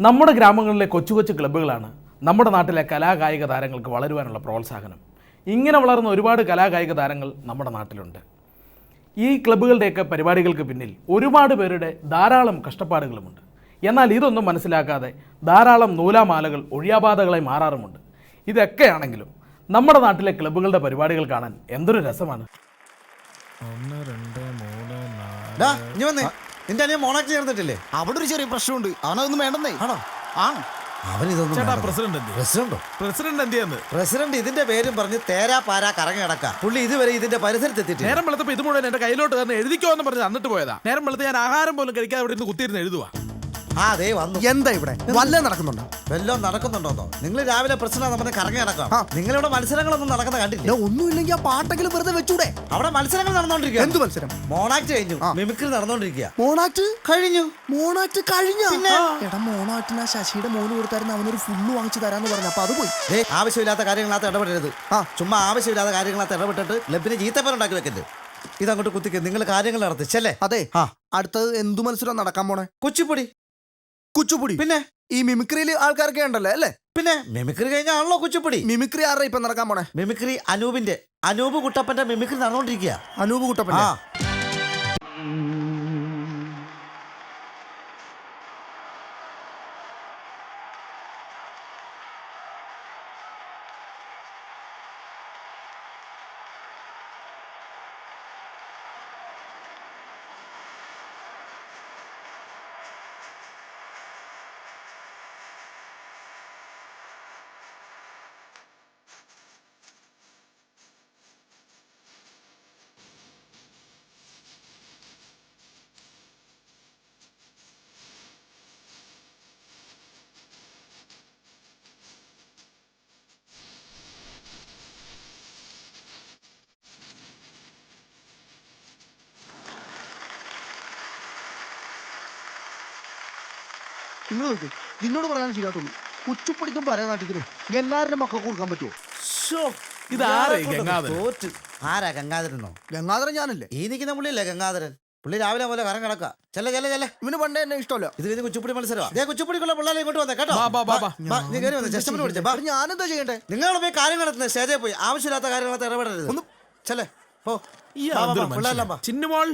നമ്മുടെ ഗ്രാമങ്ങളിലെ കൊച്ചു കൊച്ചു ക്ലബ്ബുകളാണ് നമ്മുടെ നാട്ടിലെ കലാകായിക താരങ്ങൾക്ക് വളരുവാനുള്ള പ്രോത്സാഹനം. ഇങ്ങനെ വളർന്ന ഒരുപാട് കലാകായിക താരങ്ങൾ നമ്മുടെ നാട്ടിലുണ്ട്. ഈ ക്ലബ്ബുകളുടെയൊക്കെ പരിപാടികൾക്ക് പിന്നിൽ ഒരുപാട് പേരുടെ ധാരാളം കഷ്ടപ്പാടുകളുമുണ്ട്. എന്നാൽ ഇതൊന്നും മനസ്സിലാക്കാതെ ധാരാളം നൂലാമാലകൾ ഒഴിയാബാധകളായി മാറാറുമുണ്ട്. ഇതൊക്കെയാണെങ്കിലും നമ്മുടെ നാട്ടിലെ ക്ലബ്ബുകളുടെ പരിപാടികൾ കാണാൻ എന്തൊരു രസമാണ്. ഒന്ന് രണ്ട് മൂന്ന് നാല് നിന്റെ അനിയൻ മോണാക്ക് ചേർന്നിട്ടില്ലേ? അവിടെ ഒരു ചെറിയ പ്രശ്നമുണ്ട്. അവനതൊന്നും വേണ്ടെന്നേ. ആണോ? ആ. അവൻ ഇതൊന്നും ചേട്ടാ വേണ്ടത്. പ്രസിഡന്റ് എന്ത്? പ്രസിഡന്റോ? പ്രസിഡന്റ് പ്രസിഡന്റ് ഇതിന്റെ പേരും പറഞ്ഞ് തേരാ പാരാ കറങ്ങി കിടക്കാം പുള്ളി ഇതുവരെ ഇതിന്റെ പരിസരത്ത് എത്തിയിട്ടില്ല. നേരം വെളുത്തപ്പോ ഇത് മുഴുവൻ എന്റെ കയ്യിലോട്ട് തന്നെ എഴുതിക്കോ എന്ന് പറഞ്ഞ് തന്നിട്ട് പോയതാ. നേരം വെളുത്ത് ഞാൻ ആഹാരം പോലും കഴിക്കാതെ ഇവിടെ നിന്ന് കുത്തിയിരുന്ന് എഴുതുവാ. ആ ദേ വന്നു. എന്താ ഇവിടെ? വല്ല നടക്കുന്നുണ്ടോ? വല്ലതും നടക്കുന്നുണ്ടോന്നോ നിങ്ങൾ രാവിലെ പ്രശ്നം നമ്മുടെ കറങ്ങി നടക്കാം നിങ്ങളിവിടെ മത്സരങ്ങളൊന്നും നടക്കുന്ന കണ്ടില്ല? ഒന്നുമില്ലെങ്കിൽ ആ പാട്ടെങ്കിലും വെറുതെ വെച്ചൂടെ? അവിടെ മത്സരങ്ങൾ നടന്നോണ്ടിരിക്കുക എന്ത് മത്സരം? മോണാക്ട് കഴിഞ്ഞു. മിമിക്രി നടന്നോണ്ടിരിക്കുക മോണാക്ട്? കഴിഞ്ഞു. മോണാക്ട് കഴിഞ്ഞു? എടാ മോണാക്ടിന് ആ ശശിയുടെ മോന് കൊടുത്തായിരുന്നു. അവനൊരു ഫുള്ള് വാങ്ങിച്ചു തരാന്ന് പറഞ്ഞു. അപ്പൊ അത് പോയി. ദേ ആവശ്യമില്ലാത്ത കാര്യങ്ങളകത്ത് ഇടപെടരുത്. ആ. ചുമ്മാ ആവശ്യമില്ലാത്ത കാര്യങ്ങളകത്ത് ഇടപെട്ടിട്ട് ലബിന് ജീത്തപ്പനുണ്ടാക്കി വെക്കരുത്. ഇതങ്ങോട്ട് കുത്തിക്ക്. നിങ്ങൾ കാര്യങ്ങൾ നടത്തിച്ചല്ലേ അതെ. ആ. അടുത്തത് എന്തു മത്സരം നടക്കാൻ പോണേ? കുച്ചിപ്പൊടി. കുച്ചുപുടി. പിന്നെ? ഈ മിമിക്രിയിൽ ആൾക്കാരൊക്കെ ഉണ്ടല്ലോ അല്ലേ? പിന്നെ മിമിക്രി കഴിഞ്ഞാണല്ലോ കുച്ചുപുടി. മിമിക്രി ആരുടെ ഇപ്പൊ നടക്കാൻ പോണേ? മിമിക്രി അനൂപിന്റെ. അനൂപ് കുട്ടപ്പന്റെ മിമിക്രി നടന്നുകൊണ്ടിരിക്കുക അനൂപ് കുട്ടപ്പൻ ആ. നിങ്ങൾ നോക്ക്. നിന്നോട് പറയാൻ ശരിയാത്തുള്ളൂ കുച്ചുപ്പടിക്കും ഭരതനാട്യത്തിനും എല്ലാവരുടെ മക്കൾക്ക് കൊടുക്കാൻ പറ്റുമോ? തോറ്റ്. ആരാ ഗംഗാധരനോ? ഗംഗാധരൻ ഞാനല്ലേ? ഈ നിൽക്കുന്ന പുള്ളിയല്ലേ ഗംഗാധരൻ? പുള്ളി രാവിലെ പോലെ കരം കിടക്ക ചെല്ല ചെല്ല ചെല്ല. ഇവന് പണ്ടേ എന്നെ ഇഷ്ടമല്ല. ഇത് കഴിഞ്ഞ് കുച്ചുപ്പിടി മത്സരമാണ് ഞാൻ കുച്ചുപ്പിടിക്കുള്ള പിള്ളേരെ ഇങ്ങോട്ട് വന്നേ കേട്ടോ. ബാ, ബാ, ബാ, ബാ. ബാ, നീ കയറി വന്നേ അപ്പൊ ഞാനെന്താ ചെയ്യണ്ടേ? നിങ്ങൾ പോയി കാര്യം നടത്തുന്നത് സ്റ്റേജിൽ പോയി. ആവശ്യമില്ലാത്ത കാര്യങ്ങളൊക്കെ ഇടപെടരുത്. ഒന്ന് ചെല്ലേ പോ. പിള്ളേരെല്ലാം. ചിന്നുമോൾ.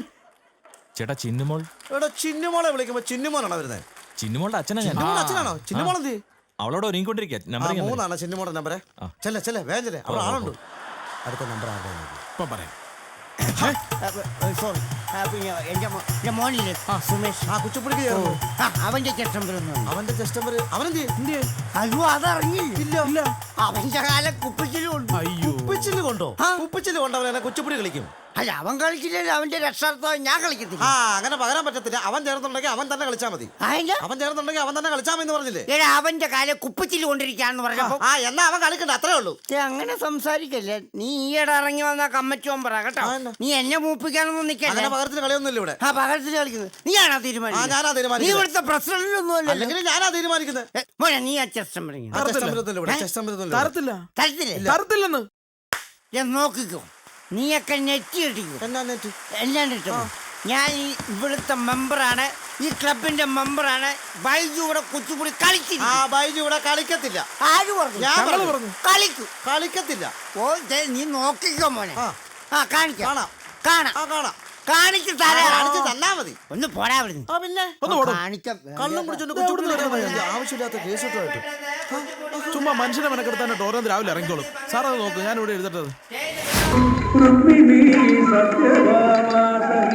ചേട്ടാ ചിന്നുമോൾ? എടാ ചിന്നുമോളെ വിളിക്കുമ്പോ ചിന്നുമോനാണോ വരുന്നത് ചിന്നുമോളുടെ അച്ഛനാ ഞാൻ. അച്ഛനാണോ? ചിന്നുമോൾ എന്ത് അവളോട് ഒരുങ്ങിക്കൊണ്ടിരിക്കുക ചിന്നുമോളുടെ നമ്പർ മൂന്നാണ് ചിന്നുമോടെ നമ്പറേ ചെല്ലെ ചെല്ലെ വേഗം ചെല്ലേ. അവിടെ ആളുണ്ട്. അടുത്ത നമ്പർ ഇപ്പൊ പറയാം. സോറി എന്റെ മോ- എന്റെ മോനില്ലേ? സുമേഷ്. ആ കുച്ചിപ്പൊടിക്ക് ചേർന്നു. ആ, അവന്റെ ചെട്ടം വരുന്നു അവന്റെ കസ്റ്റമർ അവനെന്ത്? അയ്യോ അതറിഞ്ഞില്ല അവന്റെ കാലം കുപ്പിച്ചിലും ഉണ്ട് അയ്യോ. കുപ്പിച്ചിൽ കൊണ്ടോ? കുപ്പിച്ചിൽ കൊണ്ടവനെ കുച്ചിപ്പൊടി കളിക്കും. അല്ല അവൻ കളിച്ചില്ല അവന്റെ രക്ഷാർത്ഥം ഞാൻ കളിക്കത്തില്ല. ആ അങ്ങനെ പകരാൻ പറ്റത്തില്ല. അവൻ ചേർന്നുണ്ടെങ്കിൽ അവൻ തന്നെ കളിച്ചാൽ മതി. അതിന്റെ അവൻ ചേർന്നുണ്ടെങ്കിൽ അവൻ തന്നെ കളിച്ചാൽ മതി എന്ന് പറഞ്ഞില്ലേ? എടാ അവന്റെ കാലം കുപ്പിച്ചിൽ കൊണ്ടിരിക്കാന്ന് പറഞ്ഞപ്പോ ആ എന്നാ അവൻ കളിക്കണ്ട അത്രേ ഉള്ളൂ. ഏ, അങ്ങനെ സംസാരിക്കല്ലേ. നീ ഈയിടെ ഇറങ്ങി വന്ന കമ്മച്ചോൻ പറ കേട്ടോ. ആ, എന്നാ? നീ എന്നെ മൂപ്പിക്കാനൊന്നും നിക്കല്ലേ? അങ്ങനെ പകരത്തിന് കളിയൊന്നുമില്ല ഇവിടെ. ആ പകരത്തിന് കളിക്കുന്നത്. നീയാണോ ആ, തീരുമാനിക്കുന്നത് ഞാനാ നീ തീരുമാനിക്കുന്നത് ഇവിടുത്തെ പ്രസിഡന്റ് ഒന്നും അല്ലല്ലോ അല്ലെങ്കിൽ ഞാനാ തീരുമാനിക്കുന്നത്. ഏ, മോനെ നീ ആ ഇവിടെ. തരത്തില്ല. തരത്തില്ലേ തരത്തില്ലെന്ന്. ഞാൻ നോക്കിക്കോ. നീയൊക്കെ നെറ്റി എന്താ എന്നാ എല്ലാം കിട്ടും ഞാൻ ഈ ഇവിടുത്തെ മെമ്പറാണ്. ഈ ക്ലബിന്റെ മെമ്പറാണ്. ബൈജു ഇവിടെ കുച്ചുപുടി ആ ബൈജു ഇവിടെ കളിക്കത്തില്ല. ആര് പറഞ്ഞു? ഞാൻ പറഞ്ഞു. കളിക്കും. കളിക്കത്തില്ല. ഓ നീ നോക്കിക്കോ മോനെ. ആ. കാണിക്കോ. കാണാം. കാണാം. ആ കാണാം. കാണിച്ചു ആ, തരാം. കാണിച്ച് തന്നാ മതി. ഒന്ന് പോരാ ആ പിന്നെ? കള്ളും കുടിച്ചോണ്ട് ആവശ്യമില്ലാത്ത ചുമ്മാ മനുഷ്യനെ മെനക്കെടുത്താനായിട്ട് ഓരോന്ന് രാവിലെ ഇറങ്ങിക്കോളും. സാറത് നോക്ക് ഞാൻ ഇവിടെ എഴുതട്ടത്. ರುಕ್ಮಿಣಿ ಸತ್ಯಭಾಮಾಸಹಿನೋ ದ್ವಾರಕಾವಾಸಿನೋ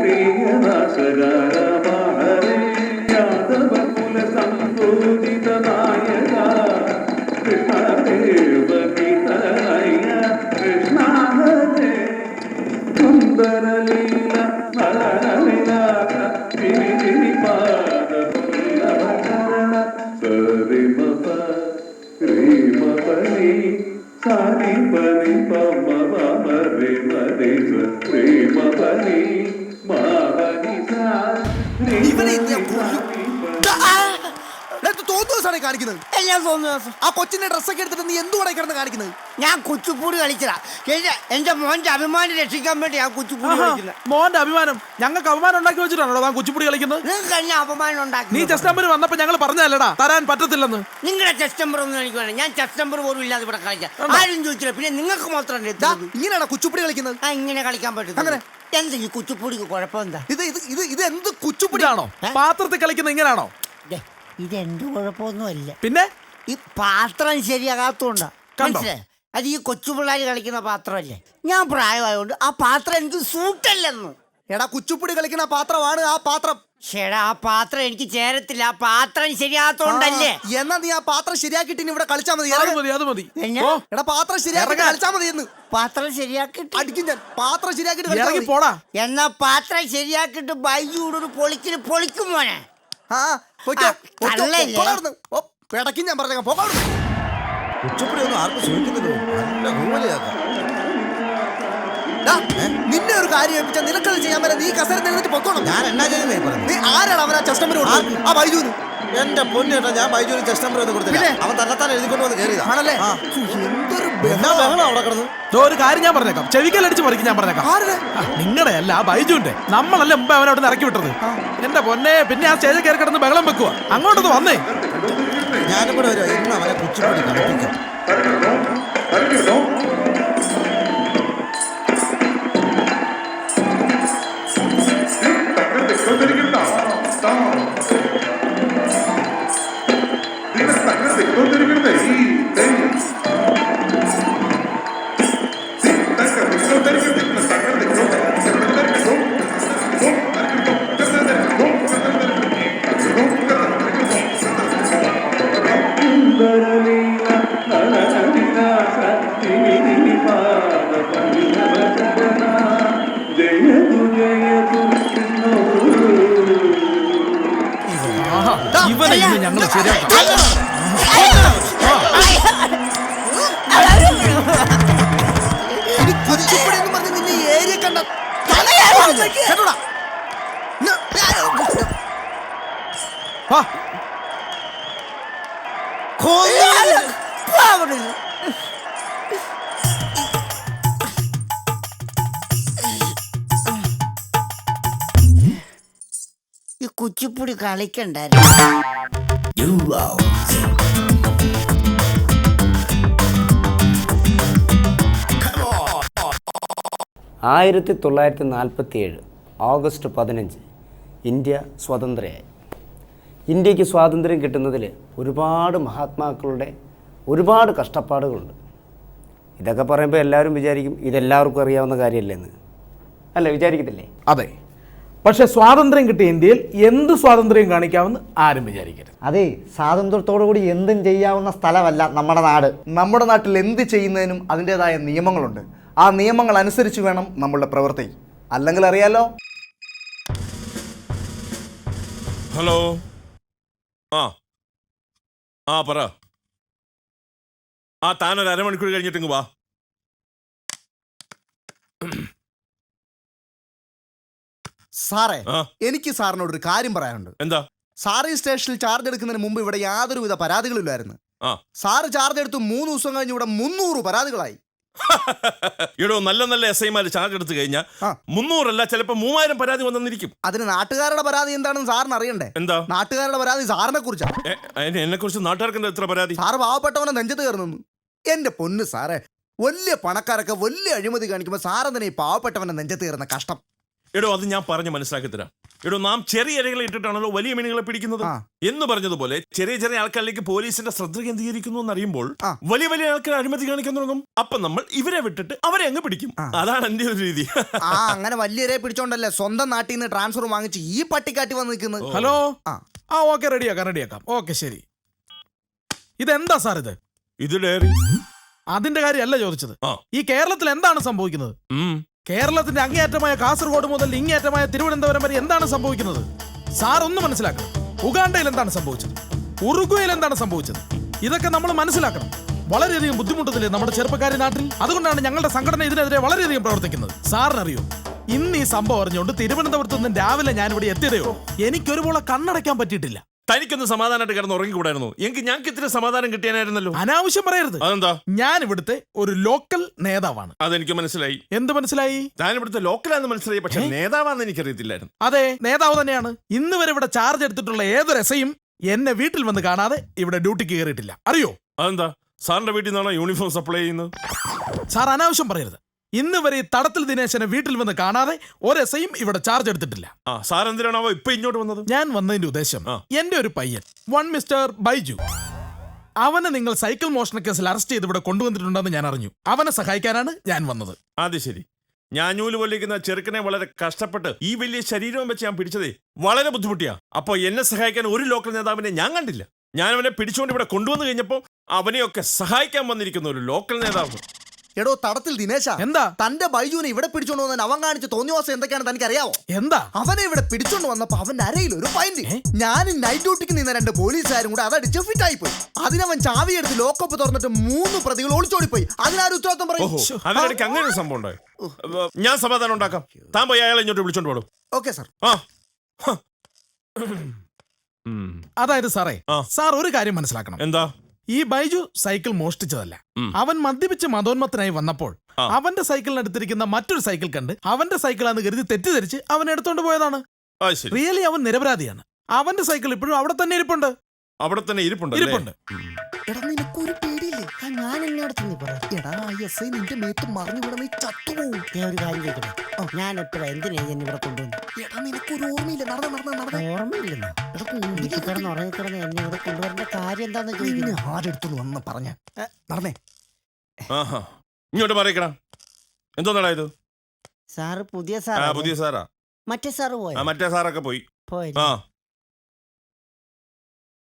ప్రియనాశగారా എന്തുവാണ് കാണിക്കുന്നത്. എല്ലാം തോന്നുന്നു ദിവസം. ആ കൊച്ചിന്റെ ഡ്രസ്സൊക്കെ എടുത്തിട്ട് നീ എന്തുവാണ് കിടന്ന് കാണിക്കുന്നത്? ഞാൻ കൊച്ചുപൂടി കളിച്ചതാ. എന്റെ എന്റെ മോന്റെ അഭിമാനം രക്ഷിക്കാൻ വേണ്ടി ഞാൻ കൊച്ചുപൂടി കളിക്കുന്നത് മോന്റെ അഭിമാനം. ഞങ്ങൾക്ക് അഭിമാനം ഉണ്ടാക്കി വെച്ചിട്ടാണോ താൻ കുച്ചിപ്പുടി കളിക്കുന്നത്? നിങ്ങൾക്ക് എന്നെ അപമാനം ഉണ്ടാക്കി നീ ചെസ്റ്റ് നമ്പർ വന്നപ്പോ ഞങ്ങൾ പറഞ്ഞല്ലടാ തരാൻ പറ്റത്തില്ലെന്ന്. നിങ്ങളുടെ ചെസ്റ്റ് നമ്പർ ഒന്നും എനിക്ക് വേണം ഞാൻ ചെസ്റ്റ് നമ്പർ പോലും ഇല്ലാതെ ഇവിടെ കളിക്കാം. ആരും ചോദിച്ചില്ല. പിന്നെ നിങ്ങൾക്ക് മാത്രം ദാ, ഇത്? ഇങ്ങനെയാണോ കുച്ചുപ്പിടി കളിക്കുന്നത്? ആ ഇങ്ങനെ കളിക്കാൻ പറ്റും അങ്ങനെ? എന്താ ഈ കുച്ചുപ്പൂടിക്ക് കുഴപ്പം എന്താ ഇത് ഇത് ഇത് ഇത് എന്ത് കുച്ചുപ്പിടി? ഇതാണോ? ഏ? പാത്രത്തിൽ കളിക്കുന്ന ഇങ്ങനാണോ ദേ, ഇത് കുഴപ്പമൊന്നുമല്ല. പിന്നെ? ഈ പാത്രം ശരിയാകാത്തോണ്ടാ കണ്ടോ? മനസ്സിലായോ? അത് ഈ കൊച്ചു പിള്ളേർ കളിക്കുന്ന പാത്രമല്ലേ? ഞാൻ പ്രായമായതുകൊണ്ട് ആ പാത്രം എനിക്ക് സൂട്ടല്ലെന്ന്. എടാ കുച്ചുപ്പിടി കളിക്കുന്ന പാത്രമാണ് ആ പാത്രം. ചേടാ ആ പാത്രം എനിക്ക് ചേരത്തില്ല. ആ പാത്രം ശരിയാകാത്തോണ്ടല്ലേ ആ, എന്നാ നീ ആ പാത്രം ശരിയാക്കിട്ട് ഇനി ഇവിടെ കളിച്ചാ മതി. അത് ഇറങ്ങ്. മതി അത് മതി? ഓ എടാ പാത്രം ശരിയാക്കി. കളിച്ചാ മതി എന്ന്. പാത്രം ശരിയാക്കിട്ട് അടിക്കും ഞാൻ. പാത്രം ശരിയാക്കിട്ട് കളിച്ചാ ഇറങ്ങി മതി. പോടാ. എന്നാ പാത്രം ശരിയാക്കിട്ട് ബൈജൂടൊരു പൊളിച്ചിന് പൊളിക്കും മോനെ. ആ പൊയ്ക്കോ, പൊയ്ക്കോ, തള്ളല്ലേ? പൊക്കോടാ അവിടുന്ന്. ഓ, പിടയ്ക്കും ഞാൻ പറഞ്ഞേക്കാം പോകാം ഉച്ചപ്പടി ഒന്നും ആർക്കും സൂചിക്കുന്നില്ലോ നല്ല നിന്നെ ഒരു കാര്യം ഏൽപ്പിച്ചാൽ നിനക്കത് ചെയ്യാൻ പറ്റാ നീ കസരത്തിൽ നിന്നിട്ട് പൊക്കോണം. ഞാൻ എന്നാ ചെയ്യുന്നേ? പറഞ്ഞു നീ ആരാണ് അവനാ ചെസ്റ്റമ്പർ കൊടുത്തത് ആ ബൈജുന്ന് എന്റെ പൊന്നിട്ട ഞാൻ ബൈജൂരി ചെസ്റ്റ് നമ്പർ ഒന്നും കൊടുത്തില്ല? അവൻ തന്നെത്താൻ എഴുതിക്കൊണ്ട് വന്ന് കയറിയതാ ആണല്ലേ? എന്തൊരു ബഹളം. അവിടെ കിടന്നു? ഒരു കാര്യം ഞാൻ പറഞ്ഞേക്കാം. ചെവിക്കലടിച്ച് പറിക്കും ഞാൻ പറഞ്ഞേക്കാം? നിങ്ങളുടെ അല്ല ആ ബൈജുന്റെ നമ്മളല്ലേ മുമ്പ് അവനെ അവിടെ ഇറക്കി വിട്ടത്. എന്റെ പൊന്നെ പിന്നെ ആ സ്റ്റേജിൽ കയറി കിടന്ന് ബഹളം വെക്കുക അങ്ങോട്ടൊന്ന് വന്നേ. ഞാനും കൂടെ വരുവാ ഇന്ന് അവനെ കുച്ചിപ്പൊടി കളിപ്പിക്കാം. തരക്കിടോ സുന്ദരലീല നളനവിലാസ തിമിരി പാദ പല്ലവസദന ജയതു ജയതു ഇവനെ ഇന്ന് ഞങ്ങൾ ശരിയാക്കാം. കുച്ചിപ്പുടി കളിക്കണ്ടായിരുന്നു. ആയിരത്തി തൊള്ളായിരത്തി നാൽപ്പത്തി ഏഴ് ഓഗസ്റ്റ് പതിനഞ്ച് ഇന്ത്യ സ്വതന്ത്രയായി ഇന്ത്യയ്ക്ക് സ്വാതന്ത്ര്യം കിട്ടുന്നതിൽ ഒരുപാട് മഹാത്മാക്കളുടെ ഒരുപാട് കഷ്ടപ്പാടുകളുണ്ട്. ഇതൊക്കെ പറയുമ്പോൾ എല്ലാവരും വിചാരിക്കും ഇതെല്ലാവർക്കും അറിയാവുന്ന കാര്യമല്ലെന്ന്. അല്ല? വിചാരിക്കത്തില്ലേ? അതെ. പക്ഷെ സ്വാതന്ത്ര്യം കിട്ടിയ ഇന്ത്യയിൽ എന്ത് സ്വാതന്ത്ര്യം കാണിക്കാമെന്ന് ആരും വിചാരിക്കരുത്. അതെ സ്വാതന്ത്ര്യത്തോടു കൂടി എന്തും ചെയ്യാവുന്ന സ്ഥലമല്ല നമ്മുടെ നാട്. നമ്മുടെ നാട്ടിൽ എന്ത് ചെയ്യുന്നതിനും അതിന്റെതായ നിയമങ്ങളുണ്ട്. ആ നിയമങ്ങൾ അനുസരിച്ച് വേണം നമ്മളുടെ പ്രവൃത്തി. അല്ലെങ്കിൽ അറിയാലോ? ഹലോ. ആ. ആ പറ. ആ താനൊരു അരമണിക്കൂർ കഴിഞ്ഞിട്ടിങ്ങ് വാ. സാറേ ആ. എനിക്ക് സാറിനോട് ഒരു കാര്യം പറയാനുണ്ട്. എന്താ? സാറ് ഈ സ്റ്റേഷനിൽ ചാർജ് എടുക്കുന്നതിന് മുമ്പ് ഇവിടെ യാതൊരുവിധ പരാതികളില്ലായിരുന്നു. ആ. സാറ് ചാർജ് എടുത്തു മൂന്ന് ദിവസം കഴിഞ്ഞ് ഇവിടെ മുന്നൂറ് പരാതികളായി. ഇടോ നല്ല നല്ല എസ് ഐമാര് ചാർജ് എടുത്തു കഴിഞ്ഞാൽ ആ. മുന്നൂറല്ല ചിലപ്പോ മൂവായിരം പരാതി വന്നിരിക്കും. അതിന് നാട്ടുകാരുടെ പരാതി എന്താണെന്ന് സാറിന് അറിയണ്ടേ? എന്താ? നാട്ടുകാരുടെ പരാതി സാറിനെ കുറിച്ചാണ് എന്നെ കുറിച്ച് നാട്ടുകാർക്ക് എന്താ എത്ര പരാതി? സാറ് പാവപ്പെട്ടവനെ നെഞ്ചത്ത് കയറുന്നു. എന്റെ പൊന്ന് സാറേ വലിയ പണക്കാരൊക്കെ വലിയ അഴിമതി കാണിക്കുമ്പോൾ സാറെന്തിനാ ഈ പാവപ്പെട്ടവനെ നെഞ്ചത്ത് കയറുന്ന കഷ്ടം? എടോ അത് ഞാൻ പറഞ്ഞു മനസ്സിലാക്കി തരാം. എടോ നാം ചെറിയ ഇരകളെ ഇട്ടിട്ടാണല്ലോ വലിയ മീനുകളെ പിടിക്കുന്നത്? എന്ന് പറഞ്ഞതുപോലെ ചെറിയ ചെറിയ ആൾക്കാരിലേക്ക് പോലീസിന്റെ ശ്രദ്ധ കേന്ദ്രീകരിക്കുന്നു എന്നറിയുമ്പോൾ വലിയ വലിയ ആൾക്കാർ അഴിമതി കാണിക്കാൻ തുടങ്ങും. അപ്പൊ നമ്മൾ ഇവരെ വിട്ടിട്ട് അവരെ അങ്ങ് പിടിക്കും. അതാണ് എന്റെ ഒരു രീതി. ആ അങ്ങനെ വലിയരെ പിടിച്ചോണ്ടല്ലേ സ്വന്തം നാട്ടിൽ നിന്ന് ട്രാൻസ്ഫർ വാങ്ങിച്ച് ഈ പട്ടിക്കാട്ടി വന്ന് നിൽക്കുന്നത് ഹലോ? ആ. ഓക്കെ റെഡിയാക്കാം റെഡിയാക്കാം. ഓക്കെ ശരി. ഇതെന്താ സാർ ഇത്? ഇത് ഡയറി. അതിന്റെ കാര്യമല്ല ചോദിച്ചത്. ഈ കേരളത്തിൽ എന്താണ് സംഭവിക്കുന്നത്. കേരളത്തിന്റെ അങ്ങേയറ്റമായ കാസർഗോഡ് മുതൽ ഇങ്ങേയറ്റമായ തിരുവനന്തപുരം വരെ എന്താണ് സംഭവിക്കുന്നത്? സാർ ഒന്ന് മനസ്സിലാക്കണം. ഉഗാണ്ടയിൽ എന്താണ് സംഭവിച്ചത്? ഉറുഗ്വയിൽ എന്താണ് സംഭവിച്ചത്? ഇതൊക്കെ നമ്മൾ മനസ്സിലാക്കണം. വളരെയധികം ബുദ്ധിമുട്ടത്തില്ലേ നമ്മുടെ ചെറുപ്പക്കാരി നാട്ടിൽ? അതുകൊണ്ടാണ് ഞങ്ങളുടെ സംഘടന ഇതിനെതിരെ വളരെയധികം പ്രവർത്തിക്കുന്നത്. സാറിനറിയോ? ഇന്ന് ഈ സംഭവം അറിഞ്ഞുകൊണ്ട് തിരുവനന്തപുരത്ത് നിന്ന് രാവിലെ ഞാൻ ഇവിടെ എത്തിയതയോ എനിക്കൊരുപോലെ കണ്ണടയ്ക്കാൻ പറ്റിയിട്ടില്ല. തനിക്കൊന്ന് സമാധാനമായിട്ട് കിടന്ന് ഉറങ്ങിക്കൂടായിരുന്നു? എനിക്ക് ഞങ്ങൾക്ക് ഇത്തിരി സമാധാനം കിട്ടിയാനായിരുന്നല്ലോ. അനാവശ്യം പറയരുത്. അതെന്താ? ഞാൻ ഇവിടുത്തെ ഒരു ലോക്കൽ നേതാവാണ്. അതെനിക്ക് മനസ്സിലായി. എന്ത് മനസ്സിലായി? ഞാൻ ഇവിടുത്തെ ലോക്കലാന്ന് മനസ്സിലായി പക്ഷെ നേതാവാന്ന് എനിക്കറിയത്തില്ലായിരുന്നു. അതെ നേതാവ് തന്നെയാണ്. ഇന്ന് വരെ ഇവിടെ ചാർജ് എടുത്തിട്ടുള്ള ഏതൊരു എസയും എന്നെ വീട്ടിൽ വന്ന് കാണാതെ ഇവിടെ ഡ്യൂട്ടിക്ക് കയറിയിട്ടില്ല അറിയോ? അതെന്താ? സാറിന്റെ വീട്ടിൽ നിന്നാണോ യൂണിഫോം സപ്ലൈ ചെയ്യുന്നത്? സാർ അനാവശ്യം പറയരുത്. ഇന്ന് വരെ ഈ തടത്തിൽ ദിനേശനെ വീട്ടിൽ വന്ന് കാണാതെ ഒരു എസയും ഇവിടെ ചാർജ് എടുത്തിട്ടില്ല. ആ സാർ എന്തിനാണാവോ ഇപ്പൊ ഇങ്ങോട്ട് വന്നത്? ഞാൻ വന്നതിന്റെ ഉദ്ദേശം. എന്റെ ഒരു പയ്യൻ വൺ മിസ്റ്റർ ബൈജു. അവനെ നിങ്ങൾ സൈക്കിൾ മോഷണ കേസിൽ അറസ്റ്റ് ചെയ്ത് ഇവിടെ കൊണ്ടുവന്നിട്ടുണ്ടെന്ന് ഞാൻ അറിഞ്ഞു. അവനെ സഹായിക്കാനാണ് ഞാൻ വന്നത്. അത് ശരി. ഞാൻ ഞാഞ്ഞൂൽ പൊല്ലിക്കുന്ന ചെറുക്കനെ വളരെ കഷ്ടപ്പെട്ട് ഈ വലിയ ശരീരവും വെച്ച് ഞാൻ പിടിച്ചതേ വളരെ ബുദ്ധിമുട്ടിയാ. അപ്പൊ എന്നെ സഹായിക്കാൻ ഒരു ലോക്കൽ നേതാവിനെ ഞാൻ കണ്ടില്ല. ഞാൻ അവനെ പിടിച്ചുകൊണ്ട് ഇവിടെ കൊണ്ടുവന്നു കഴിഞ്ഞപ്പോൾ അവനെയൊക്കെ സഹായിക്കാൻ വന്നിരിക്കുന്ന ഒരു ലോക്കൽ നേതാവ്. എടോ തടത്തിൽ ദിനേശ. എന്താ? തന്റെ ബൈജുവിനെ ഇവിടെ പിടിച്ചോണ്ട് വന്നതിന് അവൻ കാണിച്ച തോന്നിവാസം എന്തൊക്കെയാണ് തനിക്ക് അറിയാവോ എന്താ? അവനെ ഇവിടെ പിടിച്ചോണ്ട് വന്നപ്പോ അവന്റെ അരയിൽ ഒരു പൈന്റ് ഞാൻ നൈറ്റ് ഡ്യൂട്ടിക്ക് നിന്ന രണ്ട് പോലീസുകാരും കൂടെ അതടിച്ച് ഫിറ്റ് ആയി പോയി അതിനവൻ ചാവി എടുത്ത് ലോക്കപ്പ് തുറന്നിട്ട് മൂന്ന് പ്രതികൾ ഒളിച്ചോടിപ്പോയി. അതിനാരും ഉത്തരവാദിത്വം പറയും. ഓഹോ അതിനിടയ്ക്ക് അങ്ങനെ ഒരു സംഭവം ഉണ്ടായി? ഞാൻ സമാധാനം ഉണ്ടാക്കാം. താൻ പോയി അയാളെ ഇങ്ങോട്ട് വിളിച്ചോണ്ട് പോടും ഓക്കെ സാർ ആ. ഹ. ഉം. അതായത് സാറേ. സാർ ഒരു കാര്യം മനസ്സിലാക്കണം. എന്താ? ഈ ബൈജു സൈക്കിൾ മോഷ്ടിച്ചതല്ല. അവൻ മദ്യപിച്ച് മതോന്മത്തനായി വന്നപ്പോൾ അവന്റെ സൈക്കിളിനടുത്തിരിക്കുന്ന മറ്റൊരു സൈക്കിൾ കണ്ട് അവന്റെ സൈക്കിളാന്ന് കരുതി തെറ്റിദ്ധരിച്ച് അവൻ എടുത്തോണ്ട് പോയതാണ്. റിയലി അവൻ നിരപരാധിയാണ്. അവന്റെ സൈക്കിൾ ഇപ്പോഴും അവിടെ തന്നെ ഇരിപ്പുണ്ട്. അവിടെ തന്നെ ഇരിപ്പുണ്ട്. ഇരിപ്പുണ്ട് ഞാൻ എന്നോട് തന്നെ പറ എടാ എസ് ഐ നിന്റെ മേത്ത് മറിഞ്ഞു ചത്തുപോകും ഞാൻ ഒരു കാര്യം ചോദിക്കട്ടെ? ഞാൻ എപ്പോഴാ? എന്തിനാ എന്നെ ഇവിടെ കൊണ്ടുവന്നു? എടാ നിനക്കൊരു ഓർമ്മയില്ല. നടന്ന നടന്ന നടന്ന. ഓർമ്മയില്ലെന്നോ? എനിക്ക് കിടന്ന് ഉറങ്ങി കിടന്ന് എന്നെ ഇവിടെ കൊണ്ടുവരേണ്ട കാര്യം എന്താന്ന് നിന്നെ ചോദിക്കുന്നു? ആരെടുത്തു വന്ന് പറഞ്ഞ. നടന്നേ. ആഹാ. ഇങ്ങോട്ട് പറയിക്കണം എന്തോന്നടാ ഇത്? സാറ് പുതിയ ആ സാർ പുതിയ സാറാ. മറ്റേ സാറ് ആ പോയോ മറ്റേ സാറൊക്കെ പോയി. പോയി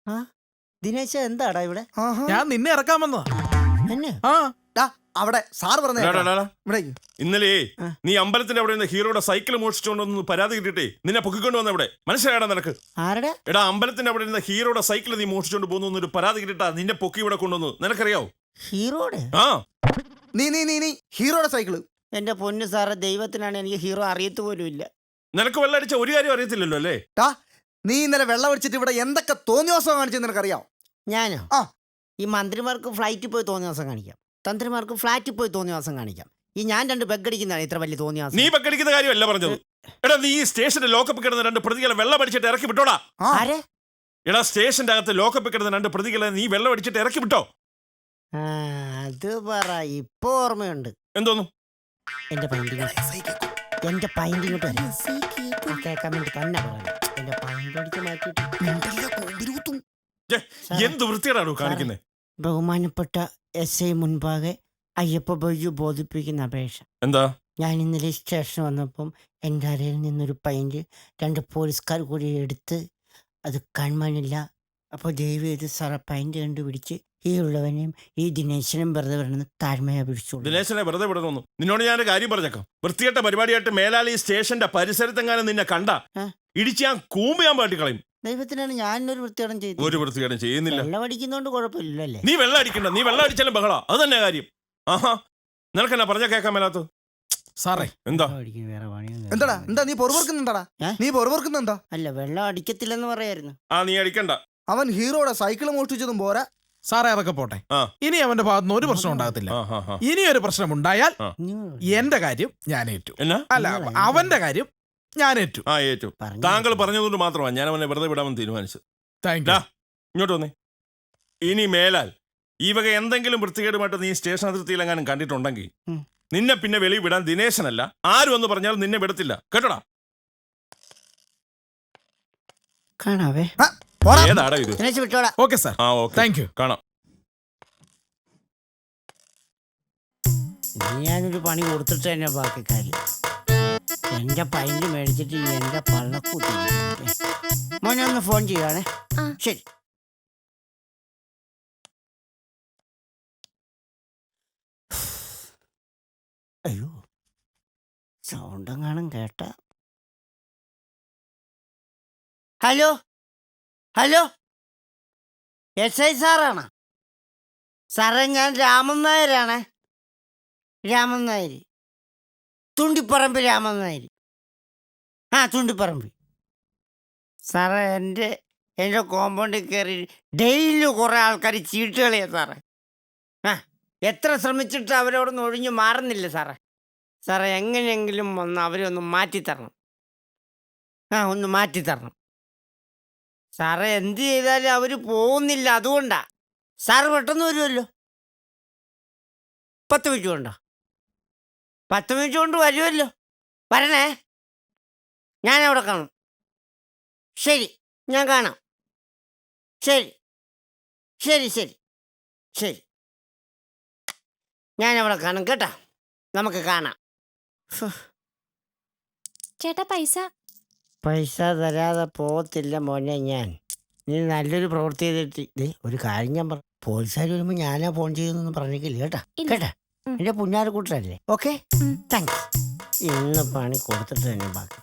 ആ? ദിനേശ എന്താടാ ഇവിടെ? ആഹാ. ഞാൻ നിന്നെ ഇറക്കാൻ വന്നതാ. ആ. അവിടെ സാറ് പറഞ്ഞ ഡാ, ഡാ, ഡാ, ഡാ. ഇവിടെ ഇന്നലെ നീ അമ്പലത്തിന്റെ അവിടെ നിന്ന് ഹീറോയുടെ സൈക്കിൾ മോഷിച്ചുകൊണ്ടൊന്ന് പരാതി കിട്ടിയിട്ടേ നിന്നെ പൊക്കിക്കൊണ്ട് വന്ന ഇവിടെ. മനസ്സിലായടാ നിനക്ക്? ആരുടെ? എടാ അമ്പലത്തിന്റെ അവിടെ നിന്ന് ഹീറോയുടെ സൈക്കിൾ നീ മോഷിച്ചുകൊണ്ട് പോകുന്നു ഒരു പരാതി കിട്ടിട്ടാ നിന്നെ പൊക്കി ഇവിടെ കൊണ്ടുവന്നു. നിനക്കറിയാവോ? ഹീറോയുടെ ആ. നീ നീ നീ നീ ഹീറോയുടെ സൈക്കിൾ. എന്റെ പൊന്നു സാറെ ദൈവത്തിനാണ് എനിക്ക് ഹീറോ അറിയത്തു പോലും ഇല്ല നിനക്ക് വെള്ളടിച്ച ഒരു കാര്യം അറിയത്തില്ലല്ലോ അല്ലേ? ടാ നീ ഇന്നലെ വെള്ളം അടിച്ചിട്ട് ഇവിടെ എന്തൊക്കെ തോന്നിയോസം കാണിച്ചെന്ന് നിനക്കറിയാം ഞാനോ? ആ. ഈ മന്ത്രിമാർക്ക് ഫ്ലൈറ്റിൽ പോയി തോന്നിയ ദിവസം കാണിക്കാം. തന്ത്രിമാർക്ക് ഫ്ലാറ്റിൽ പോയി തോന്നിയ ദിവസം കാണിക്കാം. ഈ ഞാൻ രണ്ട് ബെഗടിക്കുന്നതാണ് ഇത്ര വലിയ തോന്നിയ നീ പക്കടിക്കുന്ന കാര്യമല്ല പറഞ്ഞത്. എടാ നീ ഈ സ്റ്റേഷന്റെ ലോക്കപ്പ് കിടന്ന രണ്ട് പ്രതികളെ വെള്ളം അടിച്ചിട്ട് ഇറക്കി വിട്ടോടാ. ആരെ? എടാ സ്റ്റേഷന്റെ അകത്ത് ലോക്കപ്പ് കിടന്ന രണ്ട് പ്രതികളെ നീ വെള്ളം അടിച്ചിട്ട് ഇറക്കി വിട്ടോ. ആ, അത് പറ. ഇപ്പൊ ഓർമ്മയുണ്ട്. എന്തോന്നു? എന്റെ പൈന്റിങ് എന്റെ പൈന്റിങ് കേൾക്കാൻ വേണ്ടി തന്നെ പറയണം. എന്റെ പൈന്റ് അടിച്ച് മാറ്റിയിട്ട്. സാറേ, എന്ത് വൃത്തിയാണോ കാണിക്കുന്നത് ബഹുമാനപ്പെട്ട എസ് ഐ മുൻപാകെ അയ്യപ്പ ബൈജു ബോധിപ്പിക്കുന്ന അപേക്ഷ. എന്താ? ഞാൻ ഇന്നലെ സ്റ്റേഷൻ വന്നപ്പം എന്റെ അരയിൽ നിന്നൊരു പൈന്റ് രണ്ട് പോലീസുകാർ കൂടി എടുത്ത് അത് കാണുവാനില്ല. അപ്പോൾ ദയവ് ചെയ്ത് സാറ പൈന്റ് കണ്ടുപിടിച്ച് ഈ ഉള്ളവനെയും ഈ ദിനേശനും വെറുതെ വിടണമെന്ന് താഴ്മയാ പിടിച്ചു ദിനേശനെ വെറുതെ വിടണമെന്നു. നിന്നോട് ഞാൻ കാര്യം പറഞ്ഞേക്കാം. വൃത്തികെട്ട പരിപാടിയായിട്ട് മേലാളി സ്റ്റേഷന്റെ പരിസരത്തെങ്ങാനും നിന്നെ കണ്ട ഇടിച്ച് ഞാൻ കൂമ്പ് ഞാൻ പാട്ടിക്കളയും ദൈവത്തിനാണ് ഞാനൊരു വൃത്തികേടം ചെയ്തു ഒരു വൃത്തികേടും ചെയ്യുന്നില്ല. വെള്ളം അടിക്കുന്നോണ്ട് കുഴപ്പമില്ലല്ലേ? നീ വെള്ളം അടിക്കണ്ട നീ വെള്ളം അടിച്ചാലും ബഹള. അത് തന്നെ കാര്യം. ആഹാ. നിനക്കെന്നാ പറഞ്ഞ കേൾക്കാൻ മേലാത്ത സാറേ. എന്താ? വെള്ളം അടിക്കാൻ വേറെ പണിയൊന്നും എന്താടാ? എന്താ നീ പൊറുപൊറുക്കുന്നുണ്ടടാ? ഏ? നീ പൊറവർക്കുന്ന എന്താ അല്ല വെള്ളം അടിക്കത്തില്ലെന്ന് പറയായിരുന്നു. ആ നീ അടിക്കണ്ട. അവൻ ഹീറോടെ സൈക്കിൾ മോഷ്ടിച്ചതും പോരാ. സാറേ അതൊക്കെ പോട്ടെ. ആ. ഇനി അവന്റെ ഭാഗത്തുനിന്ന് ഒരു പ്രശ്നം ഉണ്ടാകത്തില്ല. ഇനി ഒരു പ്രശ്നം ഉണ്ടായാൽ ഇനി എന്റെ കാര്യം ഞാൻ ഏറ്റു എന്നാ? അല്ല അവന്റെ കാര്യം ഞാൻ ഏറ്റു ആ ഏറ്റു. പറഞ്ഞു. താങ്കൾ പറഞ്ഞതുകൊണ്ട് മാത്രമാണ് ഞാൻ അവനെ വെറുതെ വിടാമെന്ന് തീരുമാനിച്ചത്. താങ്ക് ഡാ. ഇങ്ങോട്ട് വന്നേ. ഇനി മേലാൽ ഈ വക എന്തെങ്കിലും വൃത്തികേടുമായിട്ട് നീ സ്റ്റേഷൻ അതിർത്തിയിലെങ്ങാനും കണ്ടിട്ടുണ്ടെങ്കിൽ ഉം. നിന്നെ പിന്നെ വെളി വിടാൻ ദിനേശനല്ല. ആരും എന്ന് പറഞ്ഞാൽ നിന്നെ വിടത്തില്ല. കേട്ടോടാ? കാണാവേ. ആ, പോടാ. ഏതാടാ ഇത്? ദിനേശ് വിട്ടോടാ. Okay sir. ആ ഓക്കെ. Thank you. കാണാം. ഇനി ഞാനൊരു പണി കൊടുത്തിട്ട് തന്നെ ബാക്കി കാര്യം എന്റെ പൈന്റ് മേടിച്ചിട്ട് എന്റെ പള്ളക്കൂട്ടി മോനെ ഒന്ന് ഫോൺ ചെയ്യുവാണേ. ശരി. അയ്യോ. സൗണ്ട് എങ്ങാനും കേട്ട. ഹലോ? ഹലോ? എസ് ഐ സാറാണ്? സാറേ ഞാൻ രാമൻ നായരാണേ. രാമൻ നായർ തുണ്ടിപ്പറമ്പ് രാമൻ ആ തുണ്ടിപ്പറമ്പ്. സാറേ എന്റെ എന്റെ കോമ്പൗണ്ടിൽ കയറി ഡെയിലി കുറേ ആൾക്കാർ ചീട്ട് കളിയാ സാറേ. ആ എത്ര ശ്രമിച്ചിട്ട് അവരോടൊന്നും ഒഴിഞ്ഞു മാറുന്നില്ല സാറേ. സാറേ എങ്ങനെയെങ്കിലും ഒന്ന് അവരെ ഒന്ന് മാറ്റിത്തരണം. ആ ഒന്ന് മാറ്റിത്തരണം. സാറേ എന്ത് ചെയ്താലും അവർ പോകുന്നില്ല അതുകൊണ്ടാ. സാറ് പെട്ടെന്ന് വരുമല്ലോ പത്ത് മിനിറ്റ് കൊണ്ടോ? പത്ത് മിനിറ്റ് കൊണ്ട് വരുമല്ലോ വരണേ. ഞാൻ അവിടെ കാണും. ശരി ഞാൻ കാണാം. ശരി ശരി ശരി ശരി. ഞാൻ അവിടെ കാണും കേട്ടാ. നമുക്ക് കാണാം. ചേട്ടാ പൈസ? പൈസ തരാതെ പോകത്തില്ല മോനെ ഞാൻ. നീ നല്ലൊരു പ്രവൃത്തി ചെയ്തിട്ട് ഒരു കാര്യം ഞാൻ പറ പോലീസുകാർ വരുമ്പോൾ ഞാനാ ഫോൺ ചെയ്തെന്നൊന്നും പറഞ്ഞിട്ടില്ല കേട്ടാ. കേട്ടാ. എന്റെ പുഞ്ഞാറ് കൂട്ടരല്ലേ ഓക്കെ. താങ്ക്സ് ഇന്ന് പണി കൊടുത്തിട്ട് തന്നെ ബാക്കി